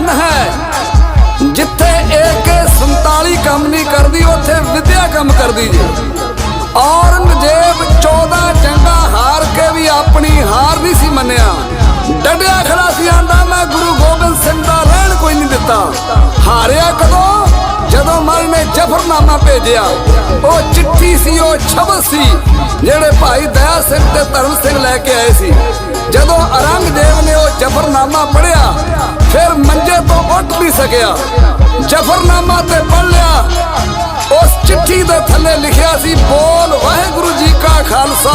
ਧਨ ਹੈ। ਜਿੱਥੇ ਏਕ 47 ਕੰਮ ਨਹੀਂ ਕਰਦੀ, ਉੱਥੇ ਵਿਦਿਆ ਕੰਮ ਕਰਦੀ ਜੀ। ਔਰੰਗਜ਼ੇਬ 14 ਜੰਗਾਂ ਹਾਰ ਕੇ ਵੀ ਆਪਣੀ ਹਾਰ ਨਹੀਂ ਸੀ ਮੰਨਿਆ। ਡੱਡਿਆ ਖੜਾ ਸੀ, ਆਂਦਾ ਮੈਂ ਗੁਰੂ ਗੋਬਿੰਦ ਸਿੰਘ ਦਾ ਰਹਿਣ ਕੋਈ ਨਹੀਂ ਦਿੱਤਾ। ਹਾਰਿਆ ਕਦੋਂ? ਜਦੋਂ ਮਨ ਨੇ ਜਫਰਨਾਮਾ ਭੇਜਿਆ। ਉਹ ਚਿੱਠੀ ਸੀ, ਉਹ ਸ਼ਬਦ ਸੀ, ਜਿਹੜੇ ਭਾਈ ਦਇਆ ਸਿੰਘ ਤੇ ਧਰਮ ਸਿੰਘ ਲੈ ਕੇ ਆਏ ਸੀ। ਜਦੋਂ ਔਰੰਗਜ਼ੇਬ ਨੇ ਉਹ ਜਫਰਨਾਮਾ ਪੜਿਆ ਫਿਰ ਮੰਜੇ ਤੋਂ ਉੱਠ ਨਹੀਂ ਸਕਿਆ। ਜਫਰਨਾਮਾ ਤੇ ਪੜ ਲਿਆ। ਉਸ ਚਿੱਠੀ ਦੇ ਥੱਲੇ ਲਿਖਿਆ ਸੀ, ਬੋਲ ਵਾਹਿਗੁਰੂ ਜੀ ਕਾ ਖਾਲਸਾ,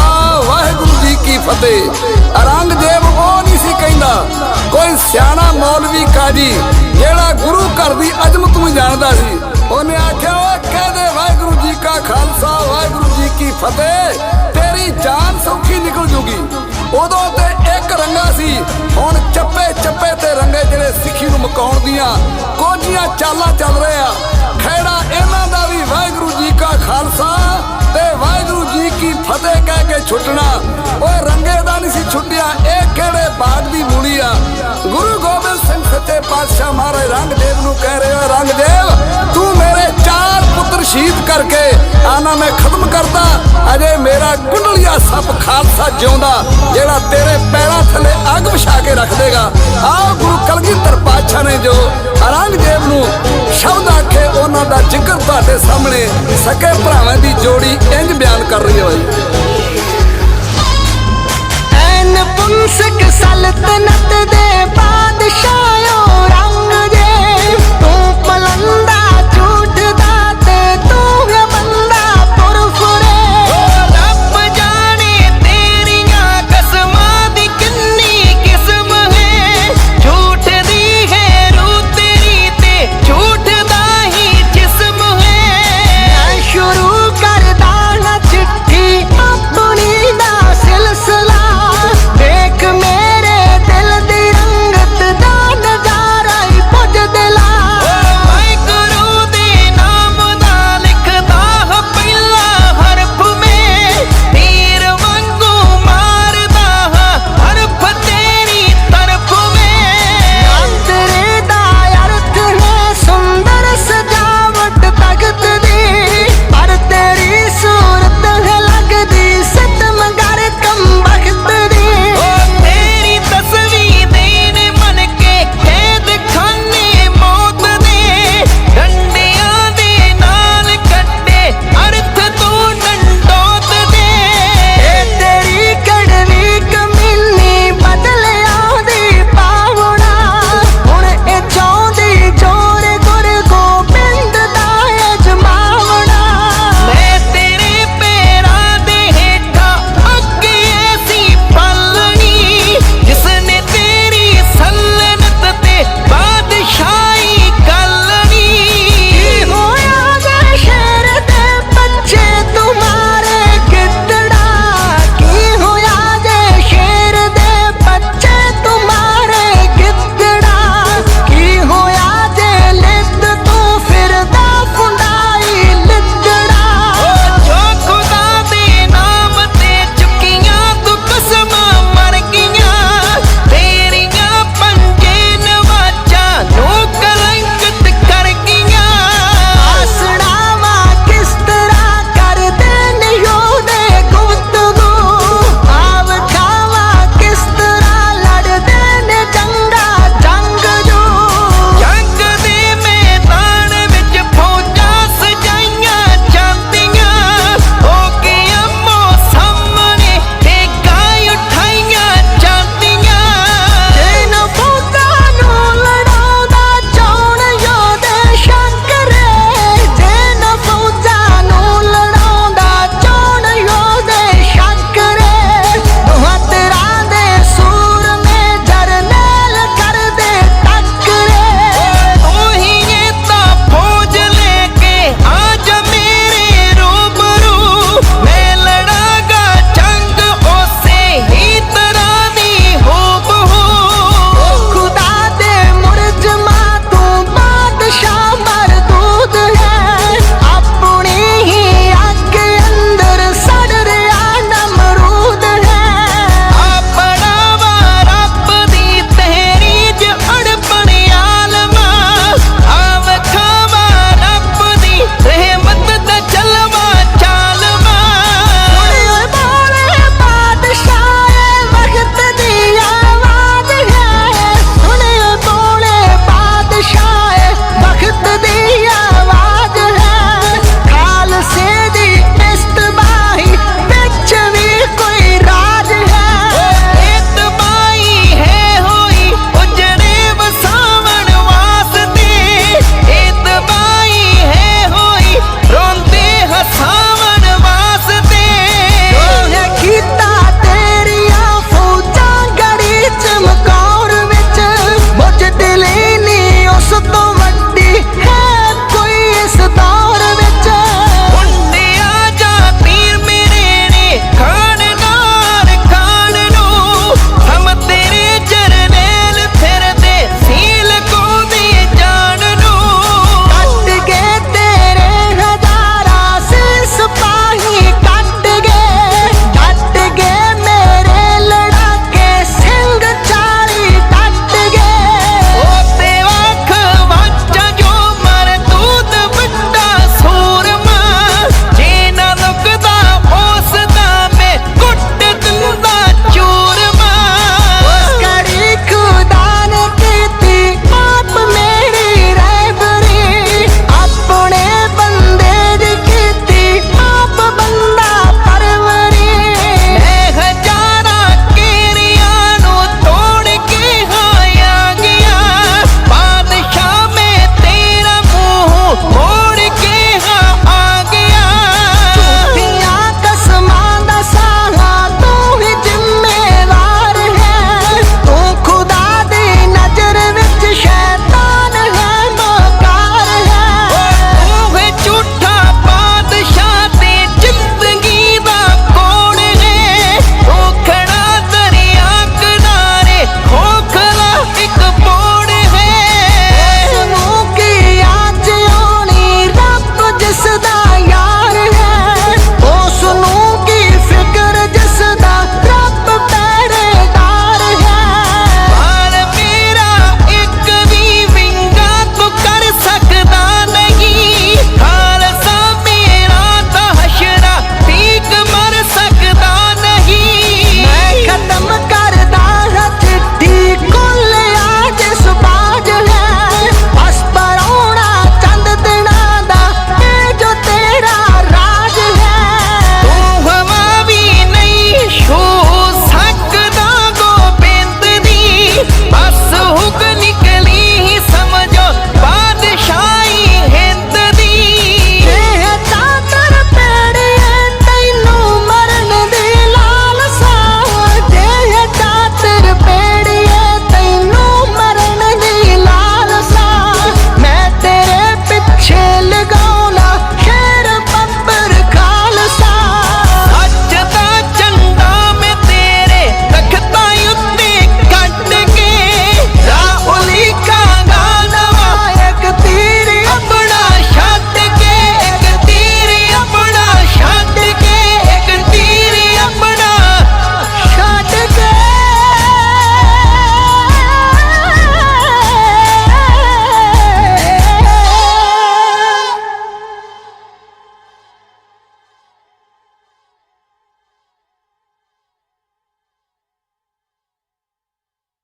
ਵਾਹਿਗੁਰੂ ਜੀ ਕੀ ਫਤਿਹ। ਔਰੰਗਜ਼ੇਬ ਉਹ ਨਹੀਂ ਸੀ ਕਹਿੰਦਾ, ਕੋਈ ਸਿਆਣਾ ਮੌਲਵੀ ਕਾਜੀ, ਜਿਹੜਾ ਗੁਰੂ ਘਰ ਦੀ ਅਜ਼ਮਤ ਨੂੰ ਜਾਣਦਾ ਸੀ। ਉਹਨੇ ਆਖਿਆ, ਓਏ ਕਹਦੇ ਵਾਹਿਗੁਰੂ ਜੀ ਕਾ ਖਾਲਸਾ, ਵਾਹਿਗੁਰੂ ਜੀ ਕੀ ਫਤਿਹ, ਤੇਰੀ ਜਾਨ ਸੌਖੀ ਨਿਕਲ ਜੂਗੀ। ਉਦੋਂ ਤੇ ਇੱਕ ਰੰਗਾ ਸੀ। ਹੁਣ ਚੱਪੇ ਚੱਪੇ ਤੇ ਰੰਗੇ ਜਿਹੜੇ ਸਿੱਖੀ ਨੂੰ ਮਕਾਉਣ ਦੀਆਂ ਕੋਝੀਆਂ ਚਾਲਾਂ ਚੱਲ ਰਹੇ ਆ। ਖੈੜਾ ਇਹਨਾਂ ਦਾ ਵੀ ਵਾਹਿਗੁਰੂ ਜੀ ਕਾ ਖਾਲਸਾ ਤੇ ਵਾਹਿਗੁਰੂ ਜੀ ਕੀ ਫਤਿਹ ਕਹਿ ਕੇ ਛੁੱਟਣਾ। ਓਏ ਰੰਗੇ ਦਾ ਨਹੀਂ ਸੀ ਛੁੱਟਿਆ, ਇਹ ਕਿਹੜੇ ਬਾਗ ਦੀ ਮੂਲੀ ਆ? ਗੁਰੂ ਗੋਬਿੰਦ ਸਿੰਘ ਸੱਚੇ ਪਾਤਸ਼ਾਹ ਮਹਾਰਾਜ ਰੰਗਦੇਵ ਨੂੰ ਕਹਿ ਰਹੇ ਹੋ ਰੰਗਦੇਵ, ਤੂੰ ਮੇਰੇ ਪੁੱਤਰ ਸ਼ਹੀਦ ਕਰਕੇ ਆਨਾ ਮੈਂ ਖਤਮ ਕਰਦਾ। ਅਜੇ ਮੇਰਾ ਕੁੰਡਲੀਆ ਸੱਪ ਖਾਲਸਾ ਜਿਉਂਦਾ, ਜਿਹੜਾ ਤੇਰੇ ਪੈਰਾਂ ਥੱਲੇ ਅੱਗ ਵਿਛਾ ਕੇ ਰੱਖ ਦੇਗਾ। ਆਹ ਗੁਰੂ ਕਲਗੀਧਰ ਪਾਤਸ਼ਾਹ ਨੇ ਜੋ ਔਰੰਗਜ਼ੇਬ ਨੂੰ ਸ਼ਬਦ ਆਖੇ, ਉਹਨਾਂ ਦਾ ਜ਼ਿਕਰ ਤੁਹਾਡੇ ਸਾਹਮਣੇ ਸਕੇ ਭਰਾਵਾਂ ਦੀ ਜੋੜੀ ਇੰਜ ਬਿਆਨ ਕਰ ਰਹੀ ਹੋਈ। ਐਨ ਪੁੰਸਕ ਸਲਤਨਤ ਦੇ